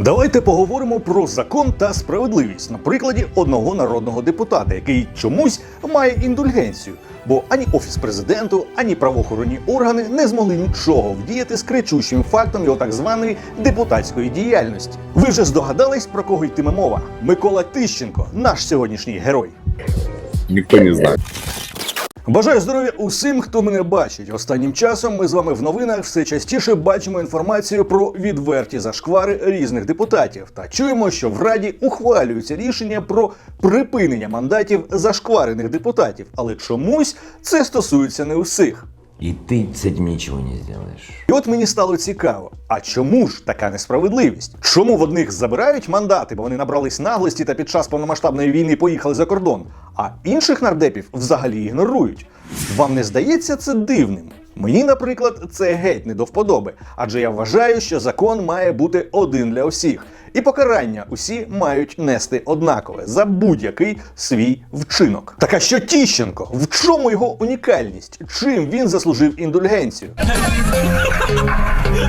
Давайте поговоримо про закон та справедливість на прикладі одного народного депутата, який чомусь має індульгенцію. Бо ані офіс президенту, ані правоохоронні органи не змогли нічого вдіяти з кричущим фактом його так званої депутатської діяльності. Ви вже здогадались про кого йтиме мова? Микола Тищенко, наш сьогоднішній герой. Никто не знает. Бажаю здоров'я усім, хто мене бачить. Останнім часом ми з вами в новинах все частіше бачимо інформацію про відверті зашквари різних депутатів та чуємо, що в Раді ухвалюються рішення про припинення мандатів зашкварених депутатів, але чомусь це стосується не усіх. И ты с этим ничего не сделаешь. І от мені стало цікаво, а чому ж така несправедливість? Чому в одних забирають мандати, бо вони набрались наглості та під час повномасштабної війни поїхали за кордон, а інших нардепів взагалі ігнорують? Вам не здається це дивним? Мені, наприклад, це геть не до вподоби, адже я вважаю, що закон має бути один для усіх, і покарання усі мають нести однакове за будь-який свій вчинок. Так а що Тіщенко? В чому його унікальність? Чим він заслужив індульгенцію?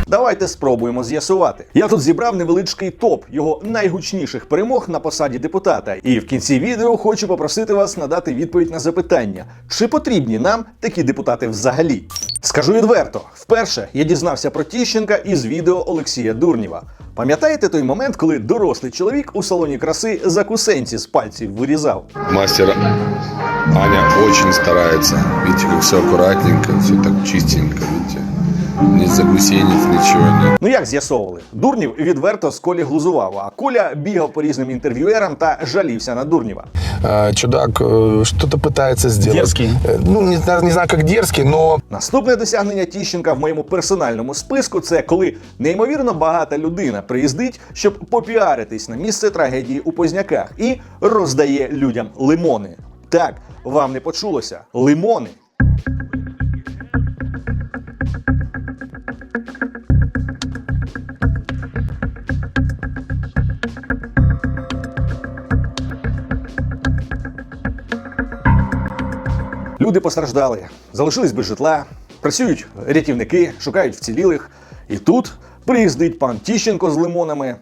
Давайте спробуємо з'ясувати. Я тут зібрав невеличкий топ його найгучніших перемог на посаді депутата. І в кінці відео хочу попросити вас надати відповідь на запитання: чи потрібні нам такі депутати взагалі? Скажу відверто, вперше я дізнався про Тіщенка із відео Олексія Дурнєва. Пам'ятаєте той момент, коли дорослий чоловік у салоні краси закусенці з пальців вирізав? Мастер Аня очень старається. Видите, как все аккуратненько, все так чистенько, видите Ни загусениц, ничего нет. Ну як з'ясовували? Дурнів відверто з Колі глузував, а Коля бігав по різним інтерв'юерам та жалівся на Дурнєва. Э, чудак э, что-то пытается сделать. Дерзкий. Э, Ну, не, знаю- не знаю, как дерзкий, но Наступне досягнення Тіщенка в моєму персональному списку це коли неймовірно багата людина приїздить, щоб попіаритись на місце трагедії у Позняках і роздає людям лимони. Так, вам не почулося лимони. Люди постраждали, залишились без житла, працюють рятівники, шукають вцілілих. І тут приїздить пан Тіщенко з лимонами,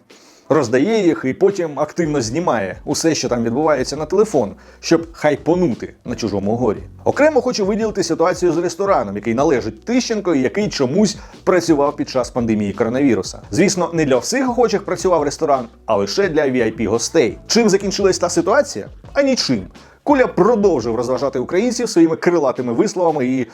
роздає їх і потім активно знімає усе, що там відбувається на телефон, щоб хайпонути на чужому горі. Окремо хочу виділити ситуацію з рестораном, який належить Тищенко і який чомусь працював під час пандемії коронавіруса. Звісно, не для всіх охочих працював ресторан, а лише для vip гостей. Чим закінчилась та ситуація? А нічим. Куля продовжив розважати українців своїми крилатими висловами і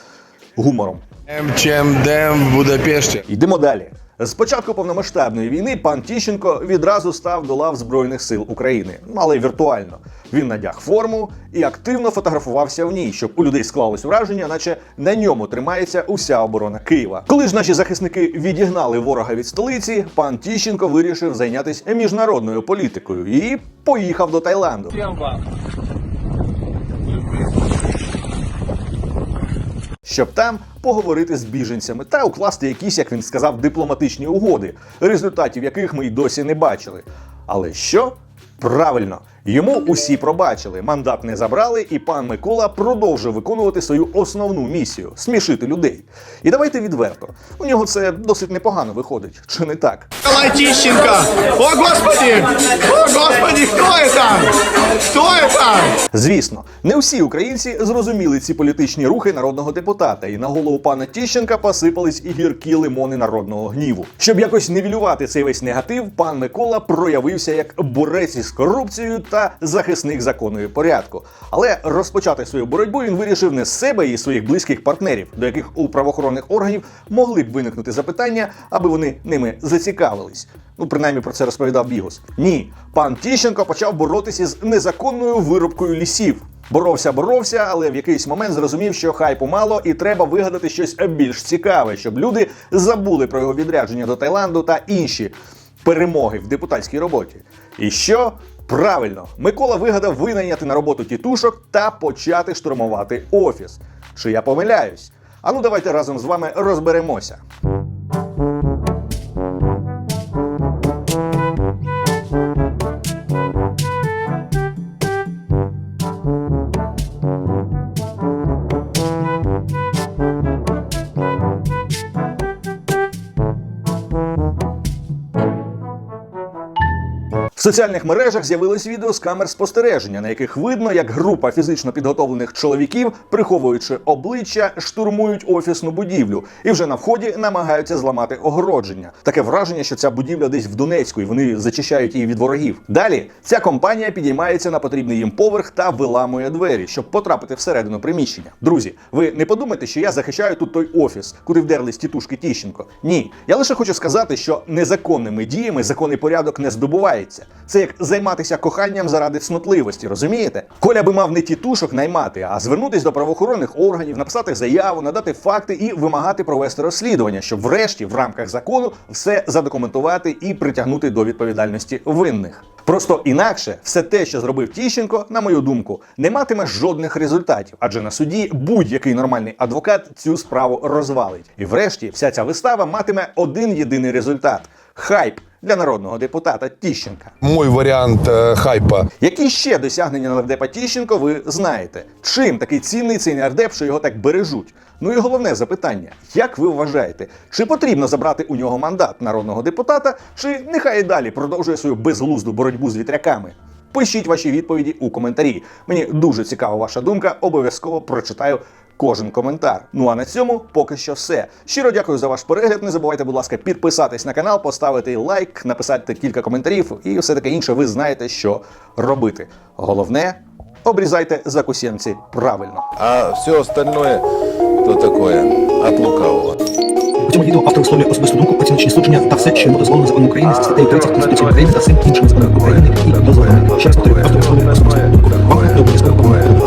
гумором. М, чем Дэм в Будапеште. Йдемо далі. З початку повномасштабної війни пан Тіщенко відразу став до лав Збройних сил України, але віртуально. Він надяг форму і активно фотографувався в ній, щоб у людей склалось враження, наче на ньому тримається уся оборона Києва. Коли ж наші захисники відігнали ворога від столиці, пан Тіщенко вирішив зайнятися міжнародною політикою і поїхав до Таїланду. Щоб там поговорити з біженцями та укласти якісь, як він сказав, дипломатичні угоди, результатів яких ми й досі не бачили. Але що? Правильно, йому усі пробачили, мандат не забрали, і пан Микола продовжив виконувати свою основну місію смішити людей. І давайте відверто, у нього це досить непогано виходить, чи не так? Николай Тищенко! О, Господи! О, Господи, кто это? Кто это? Звісно, не всі українці зрозуміли ці політичні рухи народного депутата, і на голову пана Тіщенка посипались і гіркі лимони народного гніву. Щоб якось нівелювати цей весь негатив, пан Микола проявився як борець із корупцією та захисник закону і порядку. Але розпочати свою боротьбу він вирішив не з себе і своїх близьких партнерів, до яких у правоохоронних органів могли б виникнути запитання, аби вони ними зацікавились. Ну, принаймні про це розповідав Бігус. Ні, пан Тіщенко почав боротися з незаконною вирубкою лісів. Боровся, боровся, але в якийсь момент зрозумів, що хайпу мало, і треба вигадати щось більш цікаве, щоб люди забули про його відрядження до Таїланду та інші перемоги в депутатській роботі. І що? Правильно, Микола вигадав винайняти на роботу тітушок та почати штурмувати офіс. Чи я помиляюсь? А ну давайте разом з вами розберемося. Соціальних мережах з'явилось відео з камер спостереження, на яких видно, як група фізично підготовлених чоловіків, приховуючи обличчя, штурмують офісну будівлю і вже на вході намагаються зламати огородження. Таке враження, що ця будівля десь в Донецьку, і вони зачищають її від ворогів. Далі ця компанія підіймається на потрібний їм поверх та виламує двері, щоб потрапити всередину приміщення. Друзі, ви не подумайте, що я захищаю тут той офіс, куди вдерлись тітушки Тіщенко. Ні, я лише хочу сказати, що незаконними діями законний порядок не здобувається. Це як займатися коханням заради цнотливості, розумієте? Коля би мав не тітушок наймати, а звернутись до правоохоронних органів, написати заяву, надати факти і вимагати провести розслідування, щоб врешті в рамках закону все задокументувати і притягнути до відповідальності винних. Просто інакше все те, що зробив Тіщенко, на мою думку, не матиме жодних результатів, адже на суді будь-який нормальний адвокат цю справу розвалить. І врешті вся ця вистава матиме один єдиний результат хайп для народного депутата Тіщенка. Мой вариант э, хайпа. Які ще досягнення нардепа Тіщенко ви знаєте? Чим такий цінний цей нардеп, що його так бережуть? Ну і головне запитання: як ви вважаєте, чи потрібно забрати у нього мандат народного депутата, чи нехай і далі продовжує свою безглузду боротьбу з вітряками? Пишіть ваші відповіді у коментарі. Мені дуже цікава ваша думка. Обов'язково прочитаю кожен коментар. Ну а на цьому поки що все. Щиро дякую за ваш перегляд. Не забувайте, будь ласка, підписатись на канал, поставити лайк, написати кілька коментарів і все таке інше. Ви знаєте, що робити. Головне, обрізайте закусенці правильно. А все остальное, то такое, от лукавого. У цьому відео автор висловлює особисту думку, оціночні судження та все, що йому дозволено законом України за статтею 30 Конституції України та всім іншими законами України, які дозволені. Ще раз повторюю, автор висловлює особисту думку. Вам не обов'язково помилити.